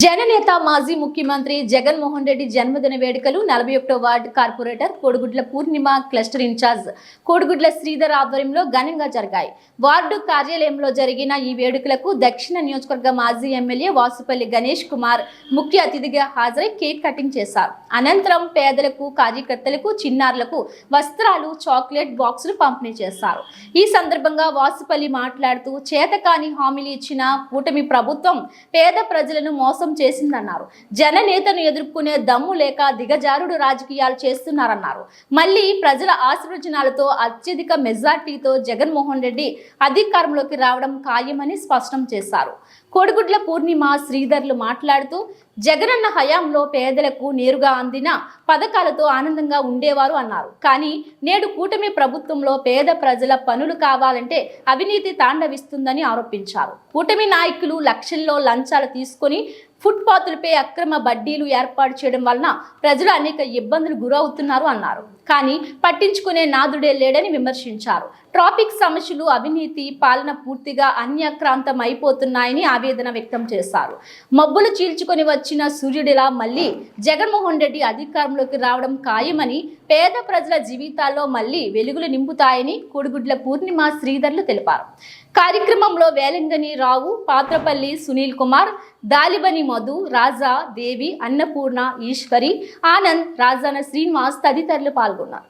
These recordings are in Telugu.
జననేత మాజీ ముఖ్యమంత్రి జగన్మోహన్ రెడ్డి జన్మదిన వేడుకలు నలభై ఒకటో ward corporator Kodigudla Purnima cluster incharge Kodigudla Sridhar ఆధ్వర్యంలో ఘనంగా జరిగాయి. వార్డు కార్యాలయంలో జరిగిన ఈ వేడుకలకు దక్షిణ నియోజకవర్గ మాజీ ఎమ్మెల్యే వాసుపల్లి గణేష్ కుమార్ ముఖ్య అతిథిగా హాజరై కేక్ కటింగ్ చేశారు. అనంతరం పేదలకు కార్యకర్తలకు చిన్నారులకు వస్త్రాలు చాక్లెట్ బాక్సులు పంపిణీ చేశారు. ఈ సందర్భంగా వాసుపల్లి మాట్లాడుతూ చేతకాని హామీలు ఇచ్చిన కూటమి ప్రభుత్వం పేద ప్రజలను మోసం చేసిందన్నారు. జననేతను ఎదుర్కొనే దమ్ము లేక దిగజారుడు రాజకీయాలు చేస్తున్నారన్నారు. మళ్ళీ ప్రజల ఆశీర్వచనాలతో అత్యధిక మెజార్టీతో జగన్మోహన్ రెడ్డి అధికారంలోకి రావడం ఖాయమని స్పష్టం చేశారు. కోడిగుడ్ల పూర్ణిమ శ్రీధర్లు మాట్లాడుతూ జగనన్న హయాంలో పేదలకు నేరుగా అందిన పథకాలతో ఆనందంగా ఉండేవారు అన్నారు. కానీ నేడు కూటమి ప్రభుత్వంలో పేద ప్రజల పనులు కావాలంటే అవినీతి తాండవిస్తుందని ఆరోపించారు. కూటమి నాయకులు లక్షల్లో లంచాలు తీసుకొని ఫుట్పాత్లపై అక్రమ బడ్డీలు ఏర్పాటు చేయడం వలన ప్రజలు అనేక ఇబ్బందులు గురవుతున్నారు అన్నారు. కానీ పట్టించుకునే నాదుడే లేడని విమర్శించారు. ట్రాఫిక్ సమస్యలు అవినీతి పాలన పూర్తిగా అన్యక్రాంతం అయిపోతున్నాయని ఆవేదన వ్యక్తం చేశారు. మబ్బులు చీల్చుకొని వచ్చిన సూర్యుడిలా మళ్ళీ జగన్మోహన్ రెడ్డి అధికారంలోకి రావడం ఖాయమని పేద ప్రజల జీవితాల్లో మళ్ళీ వెలుగులు నింపుతాయని కోడిగుడ్ల పూర్ణిమ శ్రీధర్లు తెలిపారు. కార్యక్రమంలో వేలంగని రావు పాత్రపల్లి సునీల్ కుమార్ దాలిబని మధు రాజా దేవి అన్నపూర్ణ ఈశ్వరి ఆనంద్ రాజాన శ్రీనివాస్ తదితరులు పాల్గొన్నారు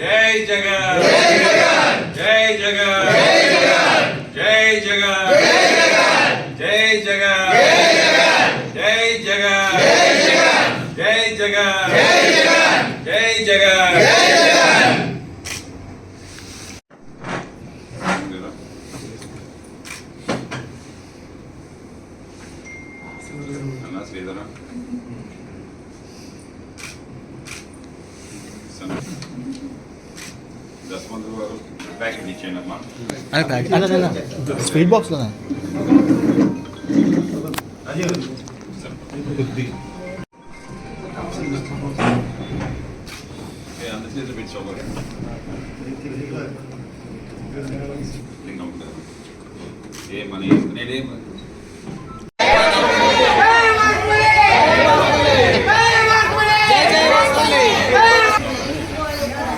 జై జగన్ జై జగన్ జై జగన్ జై జగన్ జై జగన్ జై జగన్ జై జగన్ జై Jagan Dat vond ik wel een niet in het man. Ja, ja, ja. Speedbox dan. Ah, ja, dat is een beetje zo. Ik denk dat. Nee, maar nee, nee, nee.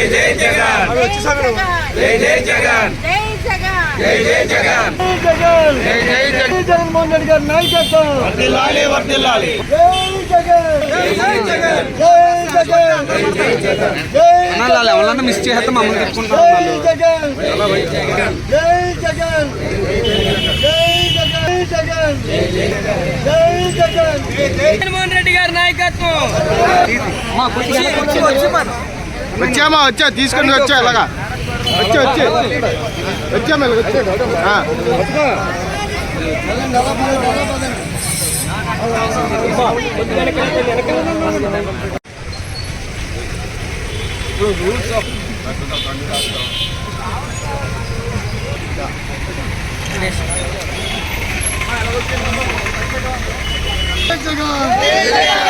జై జై జగన్ జై జగన్ జై జై జగన్ జై జగన్ జై జగన్ జై జై జగన్ జగన్మోహన్ రెడ్డి గారి నాయకత్వం వర్ధిల్లాలి వర్ధిల్లాలి జై జగన్ జై జగన్ జై జగన్ జై ఎవరన్నా మిస్ చేస్తే మమ్మల్ని తెచ్చుకుంటాం జై జగన్ జై జగన్ జై జగన్ జై జగన్ జగన్మోహన్ రెడ్డి గారి నాయకత్వం వచ్చామా? వచ్చా తీసుకుని వచ్చా ఇలాగా. వచ్చి వచ్చి. వచ్చామా ఇలాగ వచ్చి. ఆ. జై జగన్ జై జగన్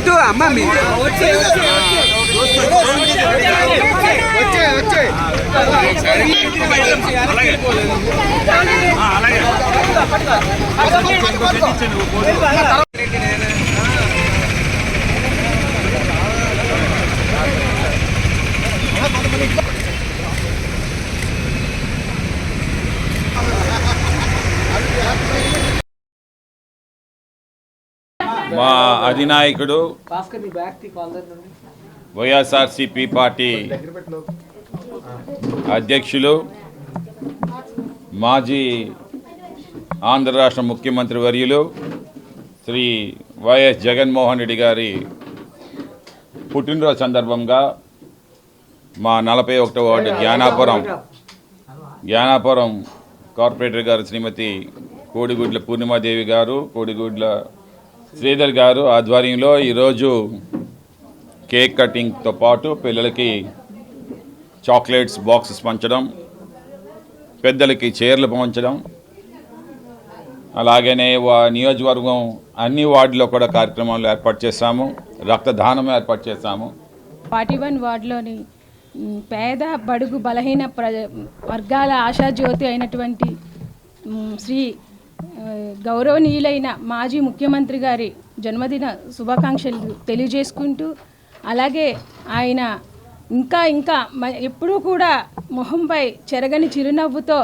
ఇటు అమ్మ మీ మా అధినాయకుడు వైఎస్ఆర్సిపి పార్టీ అధ్యక్షులు మాజీ ఆంధ్ర రాష్ట్ర ముఖ్యమంత్రి వర్యులు శ్రీ వైఎస్ జగన్మోహన్ రెడ్డి గారి పుట్టినరోజు సందర్భంగా మా నలభై ఒకటో వార్డు జ్ఞానాపురం జ్ఞానాపురం కార్పొరేటర్ గారు శ్రీమతి కోడిగుడ్ల పూర్ణిమాదేవి గారు కోడిగుడ్ల శ్రీధర్ గారు ఆధ్వర్యంలో ఈరోజు కేక్ కటింగ్తో పాటు పిల్లలకి చాక్లెట్స్ బాక్సెస్ పంచడం పెద్దలకి చీరలు పంచడం అలాగనే వా నియోజకవర్గం అన్ని వార్డులో కూడా కార్యక్రమాలు ఏర్పాటు చేశాము రక్తదానం ఏర్పాటు చేశాము. ఫార్టీ వన్ వార్డులోని పేద బడుగు బలహీన ప్ర వర్గాల ఆశాజ్యోతి అయినటువంటి శ్రీ గౌరవనీయులైన మాజీ ముఖ్యమంత్రి గారి జన్మదిన శుభాకాంక్షలు తెలియజేసుకుంటూ అలాగే ఆయన ఇంకా ఇంకా మ- ఎప్పుడూ కూడా మొహంపై చెరగని చిరునవ్వుతో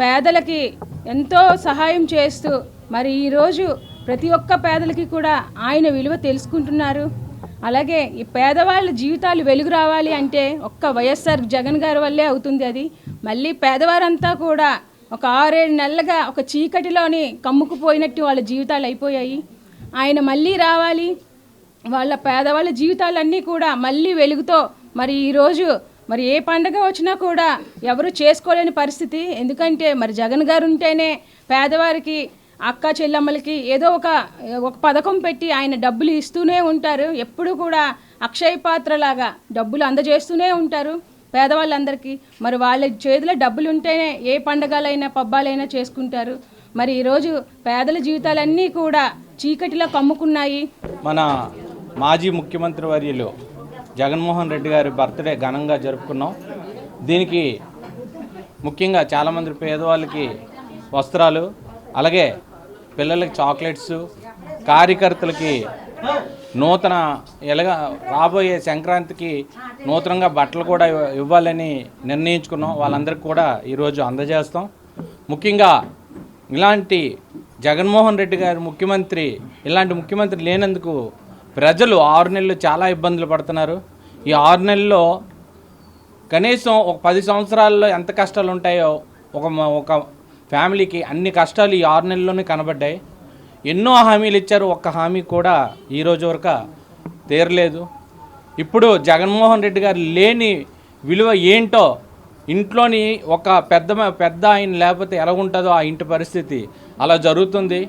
పేదలకి ఎంతో సహాయం చేస్తూ మరి ఈరోజు ప్రతి ఒక్క పేదలకి కూడా ఆయన విలువ తెలుసుకుంటున్నారు. అలాగే ఈ పేదవాళ్ళ జీవితాలు వెలుగు రావాలి అంటే ఒక్క వైఎస్ఆర్ జగన్ గారి వల్లే అవుతుంది అది. మళ్ళీ పేదవారంతా కూడా ఒక ఆరేడు నెలలుగా ఒక చీకటిలోని కమ్ముకుపోయినట్టు వాళ్ళ జీవితాలు అయిపోయాయి. ఆయన మళ్ళీ రావాలి. వాళ్ళ పేదవాళ్ళ జీవితాలన్నీ కూడా మళ్ళీ వెలుగుతో మరి ఈరోజు మరి ఏ పండగ వచ్చినా కూడా ఎవరు చేసుకోలేని పరిస్థితి. ఎందుకంటే మరి జగన్ గారు ఉంటేనే పేదవారికి అక్క చెల్లమ్మలకి ఏదో ఒక ఒక పథకం పెట్టి ఆయన డబ్బులు ఇస్తూనే ఉంటారు. ఎప్పుడు కూడా అక్షయ పాత్రలాగా డబ్బులు అందజేస్తూనే ఉంటారు. పేదవాళ్ళందరికీ మరి వాళ్ళ చేతిలో డబ్బులు ఉంటేనే ఏ పండగలైనా పబ్బాలైనా చేసుకుంటారు. మరి ఈరోజు పేదల జీవితాలన్నీ కూడా చీకటిలో కమ్ముకున్నాయి. మన మాజీ ముఖ్యమంత్రి వర్యులు జగన్మోహన్ రెడ్డి గారి బర్త్డే ఘనంగా జరుపుకున్నాం. దీనికి ముఖ్యంగా చాలామంది పేదవాళ్ళకి వస్త్రాలు అలాగే పిల్లలకి చాక్లెట్స్ కార్యకర్తలకి నూతన ఎలాగ రాబోయే సంక్రాంతికి నూతనంగా బట్టలు కూడా ఇవ్వ- ఇవ్వాలని నిర్ణయించుకున్నాం. వాళ్ళందరికీ కూడా ఈరోజు అందజేస్తాం. ముఖ్యంగా ఇలాంటి జగన్మోహన్ రెడ్డి గారు ముఖ్యమంత్రి ఇలాంటి ముఖ్యమంత్రి లేనందుకు ప్రజలు ఆరు నెలలు చాలా ఇబ్బందులు పడుతున్నారు. ఈ ఆరు నెలల్లో కనీసం ఒక పది సంవత్సరాల్లో ఎంత కష్టాలు ఉంటాయో ఒక ఒక ఫ్యామిలీకి అన్ని కష్టాలు ఈ ఆరు నెలల్లోనే కనబడ్డాయి. ఎన్నో హామీలు ఇచ్చారు. ఒక్క హామీ కూడా ఈ రోజు వరకు తీరలేదు. ఇప్పుడు జగన్మోహన్ రెడ్డి గారు లేని విలువ ఏంటో ఇంట్లోని ఒక పెద్ద పెద్ద ఆయన లేకపోతే ఎలా ఉంటుందో ఆ ఇంటి పరిస్థితి అలా జరుగుతుంది.